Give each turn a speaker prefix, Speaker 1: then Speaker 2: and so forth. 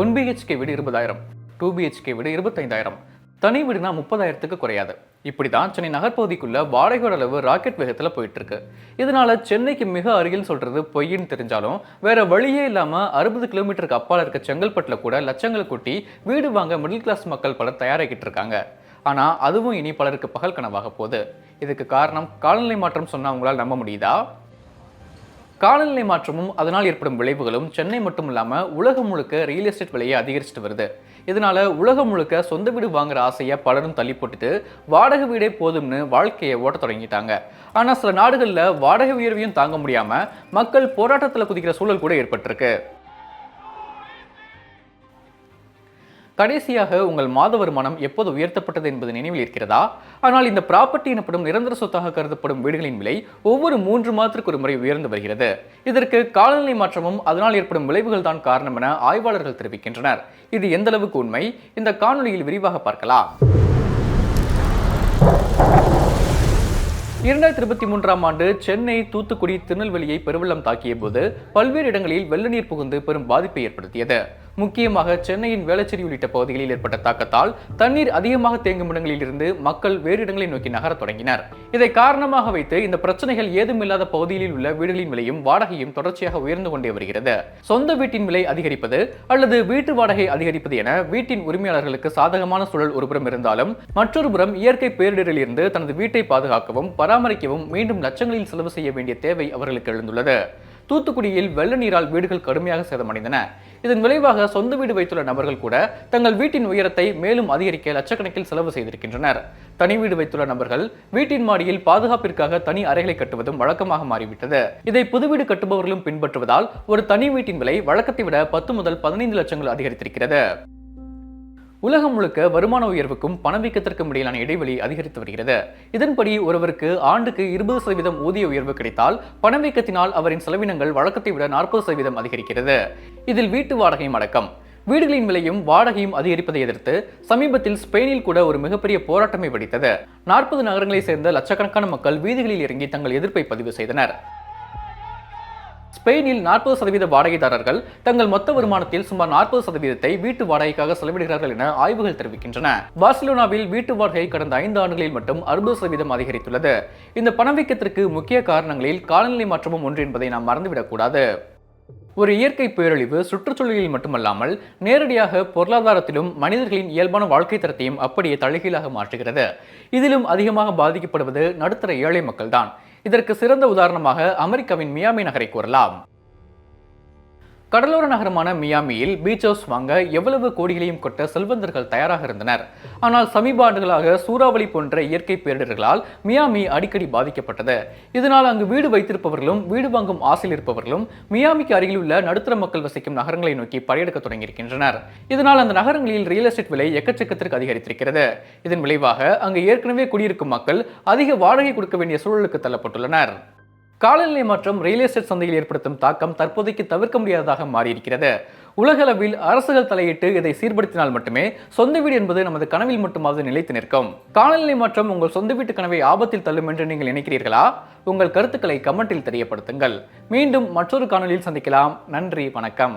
Speaker 1: One BHK வீடு இருபதாயிரம் two BHK வீடு இருபத்தைந்தாயிரம். தனி வீடுனா முப்பதாயிரத்துக்கு குறையாது. இப்படி தான் சென்னை நகர்ப்பகுதிக்குள்ள வாடகையோட அளவு ராக்கெட் வேகத்தில் போயிட்டு இருக்கு இதனால சென்னைக்கு மிக அருகில் சொல்றது பொய்ன்னு தெரிஞ்சாலும் வேற வழியே இல்லாம அறுபது கிலோமீட்டருக்கு அப்பால் இருக்க செங்கல்பட்டில் கூட லட்சங்கள் கொட்டி வீடு வாங்க மிடில் கிளாஸ் மக்கள் பலர் தயாராகிட்டு இருக்காங்க. ஆனால் அதுவும் இனி பலருக்கு பகல் கனவாக போகுது. இதுக்கு காரணம் காலநிலை மாற்றம் சொன்னால் உங்களால் நம்ப முடியுதா? காலநிலை மாற்றமும் அதனால் ஏற்படும் விளைவுகளும் சென்னை மட்டும் இல்லாமல் உலகம் முழுக்க ரியல் எஸ்டேட் விலையை அதிகரிச்சுட்டு வருது. இதனால உலகம் முழுக்க சொந்த வீடு வாங்குற ஆசையை பலரும் தள்ளி போட்டுட்டு வாடகை வீடே போதும்னு வாழ்க்கையை ஓட்ட தொடங்கிட்டாங்க. ஆனால் சில நாடுகளில் வாடகை உயர்வையும் தாங்க முடியாமல் மக்கள் போராட்டத்தில் குதிக்கிற சூழல் கூட ஏற்பட்டிருக்கு. கடைசியாக உங்கள் மாத வருமானம் எப்போது உயர்த்தப்பட்டது என்பது நினைவில் இருக்கிறதா? ஆனால் இந்த ப்ராப்பர்ட்டி எனப்படும் நிரந்தர சொத்தாக கருதப்படும் வீடுகளின் விலை ஒவ்வொரு மூன்று மாதத்திற்கு ஒரு முறை உயர்ந்து வருகிறது. இதற்கு காலநிலை மாற்றமும் அதனால் ஏற்படும் விளைவுகள் தான் காரணம் என ஆய்வாளர்கள் தெரிவிக்கின்றனர். இது எந்த அளவுக்கு உண்மை? இந்த காணொலியில் விரிவாக பார்க்கலாம். இரண்டாயிரத்தி இருபத்தி மூன்றாம் ஆண்டு சென்னை தூத்துக்குடி திருநெல்வேலியை பெருவெள்ளம் தாக்கிய போது பல்வேறு இடங்களில் வெள்ள நீர் புகுந்து பெரும் பாதிப்பை ஏற்படுத்தியது. முக்கியமாக சென்னையின் வேளச்சேரி உள்ளிட்ட பகுதிகளில் ஏற்பட்ட தாக்கத்தால் தண்ணீர் அதிகமாக தேங்கும் இடங்களில் இருந்து மக்கள் வேறு இடங்களை நோக்கி நகரத் தொடங்கினர். இதை காரணமாக வைத்து இந்த பிரச்சனைகள் ஏதுமில்லாத பகுதிகளில் உள்ள வீடுகளின் விலையும் வாடகையும் தொடர்ச்சியாக உயர்ந்து கொண்டே வருகிறது. சொந்த வீட்டின் விலை அதிகரிப்பது அல்லது வீட்டு வாடகை அதிகரிப்பது என வீட்டின் உரிமையாளர்களுக்கு சாதகமான சூழல் ஒருபுறம் இருந்தாலும் மற்றொரு புறம் இயற்கை பேரிடரில் இருந்து தனது வீட்டை பாதுகாக்கவும் பராமரிக்கவும் மீண்டும் லட்சங்களில் செலவு செய்ய வேண்டிய தேவை அவர்களுக்கு எழுந்துள்ளது. தூத்துக்குடியில் வெள்ள நீரால் வீடுகள் கடுமையாக சேதமடைந்தன. இதன் விளைவாக சொந்த வீடு வைத்துள்ள நபர்கள் கூட தங்கள் வீட்டின் உயரத்தை மேலும் அதிகரிக்க லட்சக்கணக்கில் செலவு செய்திருக்கின்றனர். தனி வீடு வைத்துள்ள நபர்கள் வீட்டின் மாடியில் பாதுகாப்பிற்காக தனி அறைகளை கட்டுவதும் வழக்கமாக மாறிவிட்டது. இதை புது வீடு கட்டுபவர்களும் பின்பற்றுவதால் ஒரு தனி வீட்டின் விலை வழக்கத்தை விட பத்து முதல் பதினைந்து லட்சங்கள் அதிகரித்திருக்கிறது. உலகம் முழுக்க வருமான உயர்வுக்கும் பணவீக்கத்திற்கும் இடையிலான இடைவெளி அதிகரித்து வருகிறது. இதன்படி ஒருவருக்கு ஆண்டுக்கு இருபது சதவீதம் ஊதிய உயர்வு கிடைத்தால் பணவீக்கத்தினால் அவரின் செலவினங்கள் வழக்கத்தை விட நாற்பது சதவீதம் அதிகரிக்கிறது. இதில் வீட்டு வாடகையும் அடக்கம். வீடுகளின் விலையும் வாடகையும் அதிகரிப்பதை எதிர்த்து சமீபத்தில் ஸ்பெயினில் கூட ஒரு மிகப்பெரிய போராட்டமே வெடித்தது. நாற்பது நகரங்களைச் சேர்ந்த லட்சக்கணக்கான மக்கள் வீதிகளில் இறங்கி தங்கள் எதிர்ப்பை பதிவு செய்தனர். ஸ்பெயினில் நாற்பது சதவீத வாடகைதாரர்கள் தங்கள் மொத்த வருமானத்தில் சுமார் நாற்பது சதவீதத்தை வீட்டு வாடகைக்காக செலவிடுகிறார்கள் என ஆய்வுகள் தெரிவிக்கின்றன. பார்சிலோனாவில் வீட்டு வாடகை கடந்த ஐந்து ஆண்டுகளில் மட்டும் அறுபது சதவீதம் அதிகரித்துள்ளது. இந்த பணவீக்கத்திற்கு முக்கிய காரணங்களில் காலநிலை மாற்றமும் ஒன்று என்பதை நாம் மறந்துவிடக்கூடாது. ஒரு இயற்கை பேரழிவு சுற்றுச்சூழலில் மட்டுமல்லாமல் நேரடியாக பொருளாதாரத்திலும் மனிதர்களின் இயல்பான வாழ்க்கை தரத்தையும் அப்படியே தலைகீழாக மாற்றுகிறது. இதிலும் அதிகமாக பாதிக்கப்படுவது நடுத்தர ஏழை மக்கள்தான். இதற்கு சிறந்த உதாரணமாக அமெரிக்காவின் மியாமி நகரை கூறலாம். கடலோர நகரமான மியாமியில் பீச் ஹவுஸ் வாங்க எவ்வளவு கோடிகளையும் கொட்ட செல்வந்தர்கள் தயாராக இருந்தனர். ஆனால் சமீப ஆண்டுகளாக சூறாவளி போன்ற இயற்கை பேரிடர்களால் மியாமி அடிக்கடி பாதிக்கப்பட்டது. இதனால் அங்கு வீடு வைத்திருப்பவர்களும் வீடு வாங்கும் ஆசையில் இருப்பவர்களும் மியாமிக்கு அருகில் உள்ள நடுத்தர மக்கள் வசிக்கும் நகரங்களை நோக்கி படையெடுக்க தொடங்கியிருக்கின்றனர். இதனால் அந்த நகரங்களில் ரியல் எஸ்டேட் விலை எக்கச்சக்கத்திற்கு அதிகரித்திருக்கிறது. இதன் விளைவாக அங்கு ஏற்கனவே குடியிருக்கும் மக்கள் அதிக வாடகை கொடுக்க வேண்டிய சூழலுக்கு தள்ளப்பட்டுள்ளனர். காலநிலை மாற்றம் ரியல் எஸ்டேட் சந்தையில் ஏற்படுத்தும் தாக்கம் தற்போதைக்கு தவிர்க்க முடியாததாக மாறியிருக்கிறது. உலகளவில் அரசுகள் தலையிட்டு இதை சீர்படுத்தினால் மட்டுமே சொந்த வீடு என்பது நமது கனவில் மட்டுமாவது நிலைத்து நிற்கும். காலநிலை மாற்றம் உங்கள் சொந்த வீட்டு கனவை ஆபத்தில் தள்ளும் என்று நீங்கள் நினைக்கிறீர்களா? உங்கள் கருத்துக்களை கமெண்டில் தெரியப்படுத்துங்கள். மீண்டும் மற்றொரு காணொலியில் சந்திக்கலாம். நன்றி வணக்கம்.